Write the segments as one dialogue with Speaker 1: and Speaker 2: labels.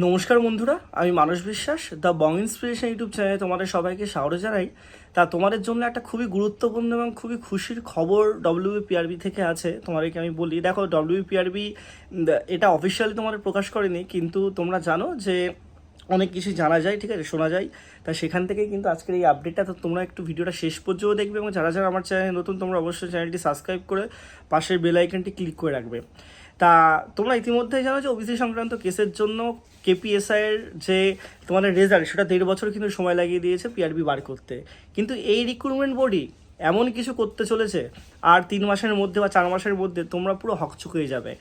Speaker 1: নমস্কার বন্ধুরা, আমি মানস বিশ্বাস দ্য বং ইন্সপিরেশন ইউটিউব চ্যানেলে তোমাদের সবাইকে স্বাগত জানাই। তা তোমাদের জন্য একটা খুবই গুরুত্বপূর্ণ এবং খুবই খুশির খবর ডব্লিউপিআরবি থেকে আছে, তোমাদেরকে আমি বলি। দেখো ডব্লিউপিআরবি এটা অফিসিয়ালি তোমাদের প্রকাশ করেনি, কিন্তু তোমরা জানো যে অনেক কিছু জানা যায়, ঠিক আছে, শোনা যায়। তা সেখান থেকেই কিন্তু আজকের এই আপডেটটা তো তোমরা একটু ভিডিওটা শেষ পর্যন্ত দেখবে এবং যারা যারা আমার চ্যানেলে নতুন, তোমরা অবশ্যই চ্যানেলটি সাবস্ক্রাইব করে পাশের বেল আইকনটি ক্লিক করে রাখবে। তা তোমরা ইতিমধ্যেই জানো যে ওবিসি সংক্রান্ত কেসের জন্য কেপিএসআই এর যে তোমাদের রেজাল্ট সেটা দেড় বছর কিন্তু সময় লাগিয়ে দিয়েছে পিআরবি বার করতে। কিন্তু এই রিক্রুটমেন্ট বডি এমন কিছু করতে চলেছে, আর তিন মাসের মধ্যে বা চার মাসের মধ্যে তোমরা পুরো হকচুক হয়ে যাবে।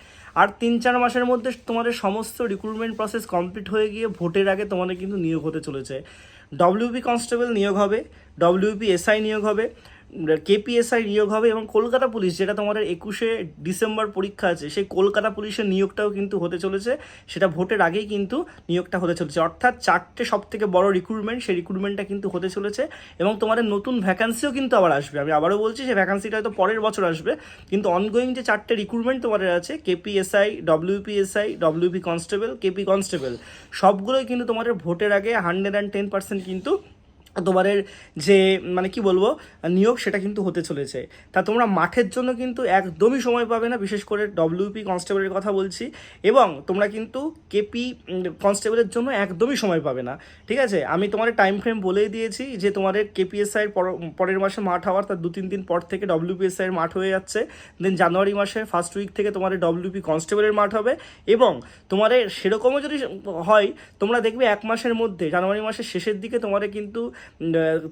Speaker 1: আর তিন চার মাসের মধ্যে তোমাদের সমস্ত রিক্রুটমেন্ট প্রসেস কমপ্লিট হয়ে গিয়ে ভোটের আগে তোমাদের কিন্তু নিয়োগ হতে চলেছে। ডব্লিউপি কনস্টেবল নিয়োগ হবে ডব্লিউপি এসআই নিয়োগ হবে কেপিএসআই নিয়োগ হবে এবং কলকাতা পুলিশ, যেটা তোমাদের একুশে ডিসেম্বর পরীক্ষা আছে, সেই কলকাতা পুলিশের নিয়োগটাও কিন্তু হতে চলেছে। সেটা ভোটের আগেই কিন্তু নিয়োগটা হতে চলেছে। অর্থাৎ চারটে সব থেকে বড় রিক্রুটমেন্ট সেই রিক্রুটমেন্টটা কিন্তু হতে চলেছে এবং তোমাদের নতুন ভ্যাকান্সিও কিন্তু আবার আসবে। আমি আবারও বলছি, সেই ভ্যাকান্সিটা হয়তো পরের বছর আসবে, কিন্তু অনগোয়িং যে চারটে রিক্রুটমেন্ট তোমাদের আছে, KPSI WPSI WP constable KP constable সবগুলোই কিন্তু তোমাদের ভোটের আগে হান্ড্রেড অ্যান্ড টেন পার্সেন্ট কিন্তু তোমাদের যে মানে কি বলব, নিয়োগ সেটা কিন্তু হতে চলেছে। তা তোমরা মাঠের জন্য কিন্তু একদমই সময় পাবে না, বিশেষ করে ডব্লিউপি কনস্টেবলের কথা বলছি। এবং তোমরা কিন্তু কেপি কনস্টেবলের জন্য একদমই সময় পাবে না, ঠিক আছে? আমি তোমাদের টাইম ফ্রেম বলেই দিয়েছি যে তোমাদের কেপিএসআই এর পর- পরের মাসে মাঠ হওয়ার, তার দু তিন দিন পর থেকে ডব্লিউপিএসআই এর মাঠ হয়ে যাচ্ছে। দেন জানুয়ারি মাসের ফার্স্ট উইক থেকে তোমাদের ডব্লিউপি কনস্টেবলের মাঠ হবে। এবং তোমাদের সেরকমও যদি হয়, তোমরা দেখবে এক মাসের মধ্যে জানুয়ারি মাসের শেষের দিকে তোমাদের কিন্তু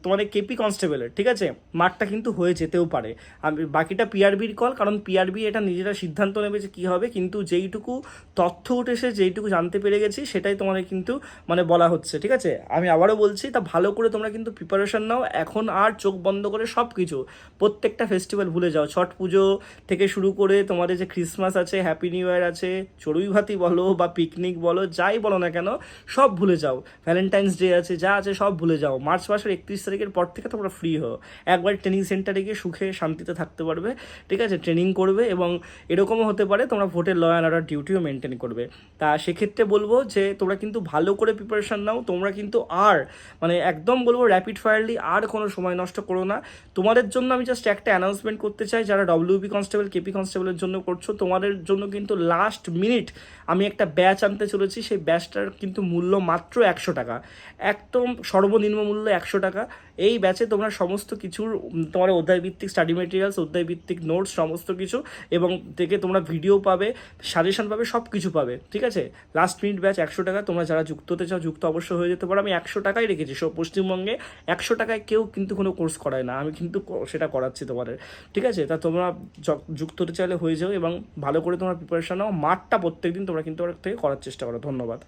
Speaker 1: তোমাদের কেপি কনস্টেবলের ঠিক আছে? মাঠটা কিন্তু হয়ে যেতেও পারে। আমি, বাকিটা পিআরবির কল কারণ পিআরবি এটা নিজেরা সিদ্ধান্ত নেবে যে কী হবে, কিন্তু যেইটুকু তথ্য উঠেছে, যেইটুকু জানতে পেরে গেছি, সেটাই তোমাদের কিন্তু মানে বলা হচ্ছে, ঠিক আছে? আমি আবারও বলছি, তা ভালো করে তোমরা কিন্তু প্রিপারেশন নাও, এখন আর চোখ বন্ধ করে সব কিছু প্রত্যেকটা ফেস্টিভ্যাল ভুলে যাও। ছট পুজো থেকে শুরু করে তোমাদের যে ক্রিসমাস আছে হ্যাপি নিউ ইয়ার আছে, চড়ুই ভাতি বলো বা পিকনিক বলো, যাই বলো না কেন, সব ভুলে যাও। ভ্যালেন্টাইন্স ডে আছে, যা আছে, সব ভুলে যাও। মার্চ মাসের একত্রিশ তারিখের পর থেকে তোমরা ফ্রি হও। একবার ট্রেনিং সেন্টারে গিয়ে সুখে শান্তিতে থাকতে পারবে, ঠিক আছে? ট্রেনিং করবে এবং এরকমও হতে পারে তোমরা ভোটের ল অ্যান্ড অর্ডার ডিউটিও মেনটেন করবে। তা সেক্ষেত্রে বলব যে, তোমরা কিন্তু ভালো করে প্রিপারেশান নাও, তোমরা কিন্তু আর মানে একদম বলব র্যাপিড ফায়ারলি আর কোনো সময় নষ্ট করো না। তোমাদের জন্য আমি জাস্ট একটা অ্যানাউন্সমেন্ট করতে চাই, যারা ডব্লিউপি কনস্টেবল কেপি কনস্টেবলের জন্য করছ, তোমাদের জন্য কিন্তু লাস্ট মিনিট আমি একটা ব্যাচ আনতে চলেছি। সেই ব্যাচটার কিন্তু মূল্য মাত্র একশো টাকা। একদম সর্বনিম্ন মূল্য একশো টাকা। এই ব্যাচে তোমরা সমস্ত কিছুর তোমার অধ্যায় ভিত্তিক স্টাডি মেটেরিয়ালস অধ্যায় ভিত্তিক নোটস সমস্ত কিছু এবং থেকে তোমরা ভিডিও পাবে সাজেশন পাবে সব কিছু পাবে, ঠিক আছে? লাস্ট মিনিট ব্যাচ একশো টাকা, তোমরা যারা যুক্ত হতে চাও, যুক্ত অবশ্যই হয়ে যেতে পারো। আমি একশো টাকাই রেখেছি, সব পশ্চিমবঙ্গে একশো টাকায় কেউ কিন্তু কোনো কোর্স করায় না। আমি কিন্তু সেটা করাচ্ছি তোমাদের, ঠিক আছে? তা তোমরা যুক্ত হতে চাইলে হয়ে যাও এবং ভালো করে তোমরা প্রিপারেশন নাও। মাঠটা প্রত্যেকদিন তোমরা কিন্তু ওর থেকে করার চেষ্টা করো। ধন্যবাদ।